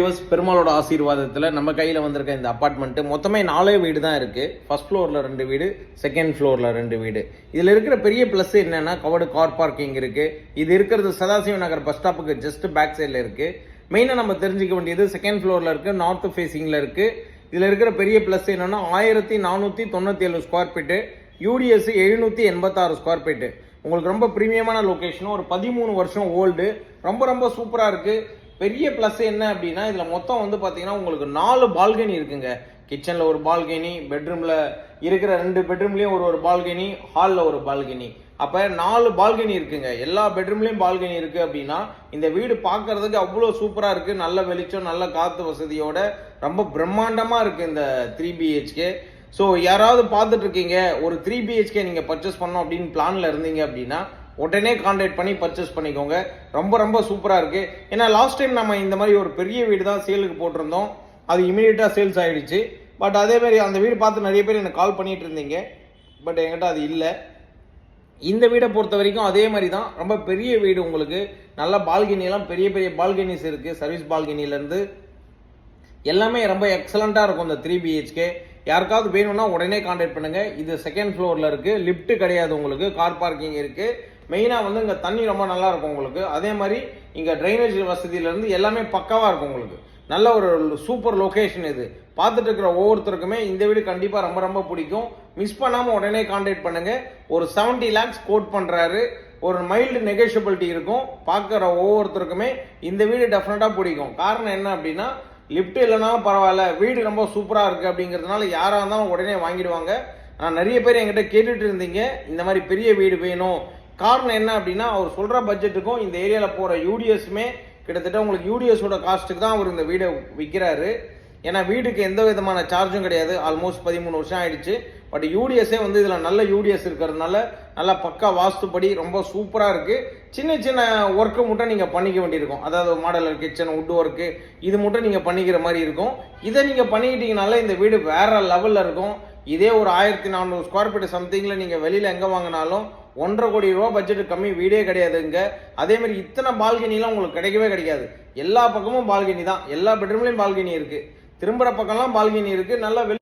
Viewers பெருமாளோட ஆசீர்வாதத்தில் நம்ம கையில் வந்திருக்க இந்த அப்பார்ட்மெண்ட்டு மொத்தமே நாலே வீடு தான் இருக்குது ஃபஸ்ட் ஃப்ளோரில் ரெண்டு வீடு செகண்ட் ஃப்ளோரில் ரெண்டு வீடு. இதில் இருக்கிற பெரிய ப்ளஸ் என்னென்னா கவர்டு கார் பார்க்கிங் இருக்குது இது இருக்கிறது சதாசிவ நகர் பஸ் ஸ்டாப்புக்கு ஜஸ்ட் பேக் சைடில் இருக்குது மெயினாக நம்ம தெரிஞ்சுக்க வேண்டியது செகண்ட் ஃப்ளோரில் இருக்குது நார்த் ஃபேஸிங்கில் இருக்குது இதில் இருக்கிற பெரிய ப்ளஸ் என்னென்னா ஆயிரத்தி நானூற்றி தொண்ணூற்றி ஏழு ஸ்கொயர் ஃபீட்டு யூடிஎஸ் எழுநூற்றி எண்பத்தாறு ஸ்கொயர் ஃபீட்டு உங்களுக்கு ரொம்ப ப்ரீமியமான லொக்கேஷனும் ஒரு பதிமூணு வருஷம் ஓல்டு ரொம்ப ரொம்ப சூப்பராக இருக்குது பெரிய ப்ளஸ் என்ன அப்படின்னா இதில் மொத்தம் வந்து பார்த்தீங்கன்னா உங்களுக்கு நாலு பால்கனி இருக்குங்க. கிச்சனில் ஒரு பால்கனி பெட்ரூமில் இருக்கிற ரெண்டு பெட்ரூம்லேயும் ஒரு ஒரு பால்கனி ஹாலில் ஒரு பால்கனி அப்போ நாலு பால்கனி இருக்குங்க. எல்லா பெட்ரூம்லேயும் பால்கனி இருக்குது அப்படின்னா இந்த வீடு பார்க்கறதுக்கு அவ்வளோ சூப்பராக இருக்குது நல்ல வெளிச்சம் நல்ல காற்று வசதியோட ரொம்ப பிரம்மாண்டமாக இருக்குது இந்த த்ரீ பிஹெச்கே ஸோ யாராவது பார்த்துட்ருக்கீங்க ஒரு த்ரீ பிஹெச்கே நீங்கள் பர்ச்சேஸ் பண்ணோம் அப்படின்னு பிளானில் இருந்தீங்க அப்படின்னா உடனே கான்டாக்ட் பண்ணி பர்ச்சேஸ் பண்ணிக்கோங்க. ரொம்ப ரொம்ப சூப்பராக இருக்குது ஏன்னா லாஸ்ட் டைம் நம்ம இந்த மாதிரி ஒரு பெரிய வீடு தான் சேலுக்கு போட்டிருந்தோம். அது இமீடியட்டாக சேல்ஸ் ஆகிடுச்சு பட் அதேமாரி அந்த வீடு பார்த்து நிறைய பேர் எனக்கு கால் பண்ணிகிட்டு இருந்தீங்க. பட் என்கிட்ட அது இல்லை. இந்த வீடை பொறுத்த வரைக்கும் அதே மாதிரி தான். ரொம்ப பெரிய வீடு உங்களுக்கு. நல்ல பால்கனி பெரிய பெரிய பால்கனிஸ் இருக்குது சர்வீஸ் பால்கனிலேருந்து எல்லாமே ரொம்ப எக்ஸலண்ட்டாக இருக்கும் இந்த த்ரீ பிஹெச்கே யாருக்காவது வேணும்னா உடனே கான்டாக்ட் பண்ணுங்கள் இது செகண்ட் ஃப்ளோரில் இருக்குது லிஃப்ட்டு கிடையாது உங்களுக்கு. கார் பார்க்கிங் இருக்குது மெயினாக வந்து இங்கே தண்ணி ரொம்ப நல்லா இருக்கும் உங்களுக்கு. அதே மாதிரி இங்கே ட்ரைனேஜ் வசதியிலேருந்து எல்லாமே பக்காவாக இருக்கும் உங்களுக்கு. நல்ல ஒரு சூப்பர் லொக்கேஷன் இது. பார்த்துட்டு இருக்கிற ஒவ்வொருத்தருக்குமே இந்த வீடு கண்டிப்பாக ரொம்ப ரொம்ப பிடிக்கும். மிஸ் பண்ணாமல் உடனே கான்டாக்ட் பண்ணுங்கள் ஒரு 70 லேக்ஸ் கோட் பண்ணுறாரு ஒரு மைல்டு நெகோஷியபிலிட்டி இருக்கும். பார்க்குற ஒவ்வொருத்தருக்குமே இந்த வீடு டெஃபினட்டாக பிடிக்கும். காரணம் என்ன அப்படின்னா லிஃப்ட் இல்லைனாலும் பரவாயில்ல. வீடு ரொம்ப சூப்பராக இருக்குது அப்படிங்கிறதுனால யாராக இருந்தாலும் உடனே வாங்கிடுவாங்க. ஆனால் நிறைய பேர் என்கிட்ட கேட்டுட்டு இருந்தீங்க. இந்த மாதிரி பெரிய வீடு வேணும். காரணம் என்ன அப்படின்னா அவர் சொல்கிற பட்ஜெட்டுக்கும் இந்த ஏரியாவில் போகிற யூடிஎஸுமே கிட்டத்தட்ட உங்களுக்கு யூடிஎஸோட காஸ்ட்டுக்கு தான் அவர் இந்த வீடை விற்கிறாரு ஏன்னா வீட்டுக்கு எந்த விதமான சார்ஜும் கிடையாது. ஆல்மோஸ்ட் பதிமூணு வருஷம் ஆயிடுச்சு. பட் யூடிஎஸ்ஸே வந்து இதில் நல்ல யூடிஎஸ் இருக்கிறதுனால நல்லா பக்கா வாஸ்துப்படி ரொம்ப சூப்பராக இருக்குது சின்ன சின்ன ஒர்க்கு மட்டும் நீங்கள் பண்ணிக்க வேண்டியிருக்கும். அதாவது மாடலர் கிச்சன் வுட் ஒர்க்கு இது மட்டும் நீங்கள் பண்ணிக்கிற மாதிரி இருக்கும். இதை நீங்கள் பண்ணிக்கிட்டீங்கனால இந்த வீடு வேறு லெவலில் இருக்கும். இதே ஒரு ஆயிரத்தி நானூறு ஸ்கொயர் ஃபீட் சம்திங்கில் நீங்கள் வெளியில் எங்கே வாங்கினாலும் ஒன்றரை கோடி ரூபா பட்ஜெட் கம்மி வீடே கிடையாதுங்க. அதே மாதிரி இத்தனை பால்கனிலாம் உங்களுக்கு கிடைக்கவே கிடைக்காது. எல்லா பக்கமும் பால்கனி தான். எல்லா பெட்ரூம்லேயும் பால்கனி இருக்குது திரும்புகிற பக்கம்லாம் பால்கனி இருக்குது நல்லா